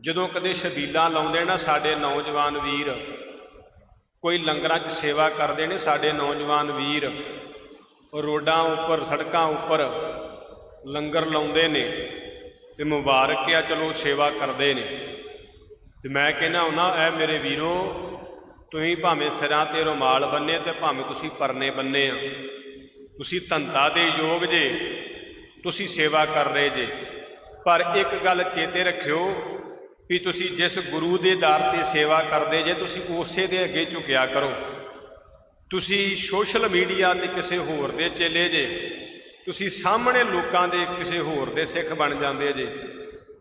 ਜਦੋਂ ਕਦੇ ਸ਼ਬੀਲਾ ਲਾਉਂਦੇ ਨਾ ਸਾਡੇ ਨੌਜਵਾਨ ਵੀਰ, ਕੋਈ ਲੰਗਰਾਂ 'ਚ ਸੇਵਾ ਕਰਦੇ ਨੇ ਸਾਡੇ ਨੌਜਵਾਨ ਵੀਰ, ਰੋਡਾਂ ਉੱਪਰ, ਸੜਕਾਂ ਉੱਪਰ ਲੰਗਰ ਲਾਉਂਦੇ ਨੇ ਤੇ ਮੁਬਾਰਕ ਆ, ਚਲੋ ਸੇਵਾ ਕਰਦੇ ਨੇ। ਤੇ ਮੈਂ ਕਹਿੰਦਾ ਹੁਣਾ ਐ ਮੇਰੇ ਵੀਰੋ, ਤੁਸੀਂ ਭਾਵੇਂ ਸਿਰਾਂ ਤੇ ਰੁਮਾਲ ਬੰਨੇ ਤੇ ਭਾਵੇਂ ਤੁਸੀਂ ਪਰਨੇ ਬੰਨੇ ਆ, ਤੁਸੀਂ ਧੰਦਾ ਦੇ ਯੋਗ ਜੇ, ਤੁਸੀਂ ਸੇਵਾ ਕਰ ਰਹੇ ਜੇ। ਪਰ ਇੱਕ ਗੱਲ ਚੇਤੇ ਰੱਖਿਓ ਵੀ ਤੁਸੀਂ ਜਿਸ ਗੁਰੂ ਦੇ ਦਰ ਤੇ ਸੇਵਾ ਕਰਦੇ ਜੇ, ਤੁਸੀਂ ਉਸੇ ਦੇ ਅੱਗੇ ਝੁਕਿਆ ਕਰੋ। ਤੁਸੀਂ ਸੋਸ਼ਲ ਮੀਡੀਆ ਤੇ ਕਿਸੇ ਹੋਰ ਦੇ ਚੇਲੇ ਜੇ, ਤੁਸੀਂ ਸਾਹਮਣੇ ਲੋਕਾਂ ਦੇ ਕਿਸੇ ਹੋਰ ਦੇ ਸਿੱਖ ਬਣ ਜਾਂਦੇ ਜੇ।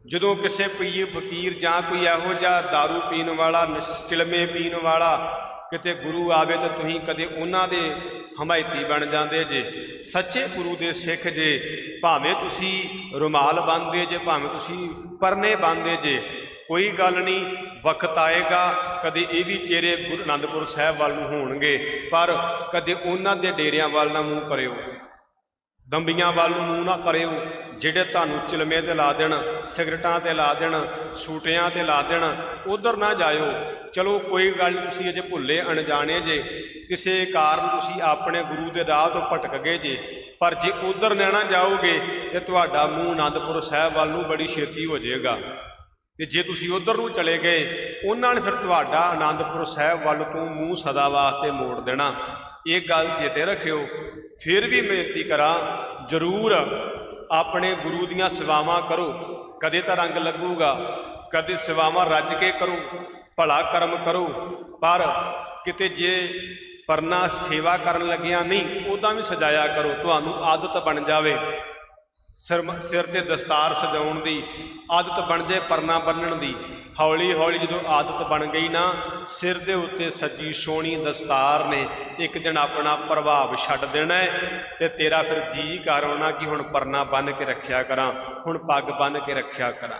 ਜਦੋਂ ਕਿਸੇ ਪੀਰ ਫਕੀਰ ਜਾਂ ਕੋਈ ਇਹੋ ਜਿਹਾ दारू ਪੀਣ ਵਾਲਾ, ਨਸ਼- ਚਿਲਮੇ ਪੀਣ ਵਾਲਾ ਕਿਤੇ ਗੁਰੂ ਆਵੇ ਤਾਂ ਤੁਸੀਂ ਕਦੇ ਉਹਨਾਂ ਦੇ ਹਮਾਇਤੀ ਬਣ ਜਾਂਦੇ ਜੇ। ਸੱਚੇ ਗੁਰੂ ਦੇ ਸਿੱਖ ਜੇ, ਭਾਵੇਂ ਤੁਸੀਂ ਰੁਮਾਲ ਬੰਨਦੇ ਜੇ, ਭਾਵੇਂ ਤੁਸੀਂ ਪਰਨੇ ਬੰਨਦੇ ਜੇ। ਕੋਈ ਗੱਲ ਨਹੀਂ, ਵਕਤ ਆਏਗਾ, ਕਦੇ ਇਹ ਵੀ ਚਿਹਰੇ ਗੁਰੂ ਅਨੰਦਪੁਰ ਸਾਹਿਬ ਵੱਲ ਨੂੰ ਹੋਣਗੇ, ਪਰ ਕਦੇ ਉਹਨਾਂ ਦੇ ਡੇਰਿਆਂ ਵੱਲ ਨਾ ਮੂੰਹ ਕਰਿਓ। ਦੰਬੀਆਂ ਵੱਲ ਨੂੰ ਮੂੰਹ ਨਾ ਕਰਿਓ, ਜਿਹੜੇ ਤੁਹਾਨੂੰ ਚਿਲਮੇ ਤੇ ਲਾ ਦੇਣ, ਸਿਗਰਟਾਂ ਤੇ ਲਾ ਦੇਣ, ਸੂਟਿਆਂ ਤੇ ਲਾ ਦੇਣ, ਉਧਰ ਨਾ ਜਾਇਓ। ਚਲੋ, ਕੋਈ ਗੱਲ ਨਹੀਂ ਤੁਸੀਂ ਅਜੇ ਭੁੱਲੇ ਅਣਜਾਣੇ ਜੇ। ਕਿਸੇ ਕਾਰਨ ਤੁਸੀਂ ਆਪਣੇ ਗੁਰੂ ਦੇ ਰਾਹ ਤੋਂ ਭਟਕ ਗਏ ਜੇ। ਪਰ ਜੇ ਉਧਰ ਨਾ ਜਾਓਗੇ, ਤੇ ਤੁਹਾਡਾ ਮੂੰਹ ਆਨੰਦਪੁਰ ਸਾਹਿਬ ਵੱਲ ਨੂੰ ਬੜੀ ਛੇਤੀ ਹੋ ਜਾਏਗਾ। ਤੇ ਜੇ ਤੁਸੀਂ ਉਧਰ ਨੂੰ ਚਲੇ ਗਏ, ਉਹਨਾਂ ਨੇ ਫਿਰ ਤੁਹਾਡਾ ਆਨੰਦਪੁਰ ਸਾਹਿਬ ਵੱਲ ਤੋਂ ਮੂੰਹ ਸਦਾ ਵਾਸਤੇ ਮੋੜ ਦੇਣਾ। ਇਹ ਗੱਲ ਚੇਤੇ ਰੱਖਿਓ। ਫਿਰ ਵੀ ਬੇਨਤੀ ਕਰਾਂ, ਜ਼ਰੂਰ ਆਪਣੇ ਗੁਰੂ ਦੀਆਂ ਸੇਵਾਵਾਂ ਕਰੋ। ਕਦੇ ਤਾਂ ਰੰਗ ਲੱਗੂਗਾ, ਕਦੇ ਸੇਵਾਵਾਂ ਰੱਜ ਕੇ ਕਰੋ, ਭਲਾ ਕਰਮ ਕਰੋ। ਪਰ ਕਿਤੇ ਜੇ ਪਰਨਾ ਸੇਵਾ ਕਰਨ ਲੱਗਿਆ ਨਹੀਂ ਉਦਾਂ ਵੀ ਸਜਾਇਆ ਕਰੋ, ਤੁਹਾਨੂੰ ਆਦਤ ਬਣ ਜਾਵੇ। ਸਿਰ ਸਿਰ ਤੇ ਦਸਤਾਰ ਸਜਾਉਣ ਦੀ, ਆਦਤ ਬਣ ਜੇ ਪਰਨਾ ਬੰਨਣ ਦੀ। ਹੌਲੀ ਹੌਲੀ ਜਦੋਂ ਆਦਤ ਬਣ ਗਈ ਨਾ, ਸਿਰ ਦੇ ਉੱਤੇ ਸੱਜੀ ਸੋਹਣੀ ਦਸਤਾਰ ਨੇ, ਇੱਕ ਦਿਨ ਆਪਣਾ ਪ੍ਰਭਾਵ ਛੱਡ ਦੇਣਾ ਹੈ ਤੇ ਤੇਰਾ ਫਿਰ ਜੀ ਕਰ ਕਿ ਹੁਣ ਪਰਨਾ ਬੰਨ ਕੇ ਰੱਖਿਆ ਕਰਾਂ, ਹੁਣ ਪੱਗ ਬੰਨ ਕੇ ਰੱਖਿਆ ਕਰਾਂ।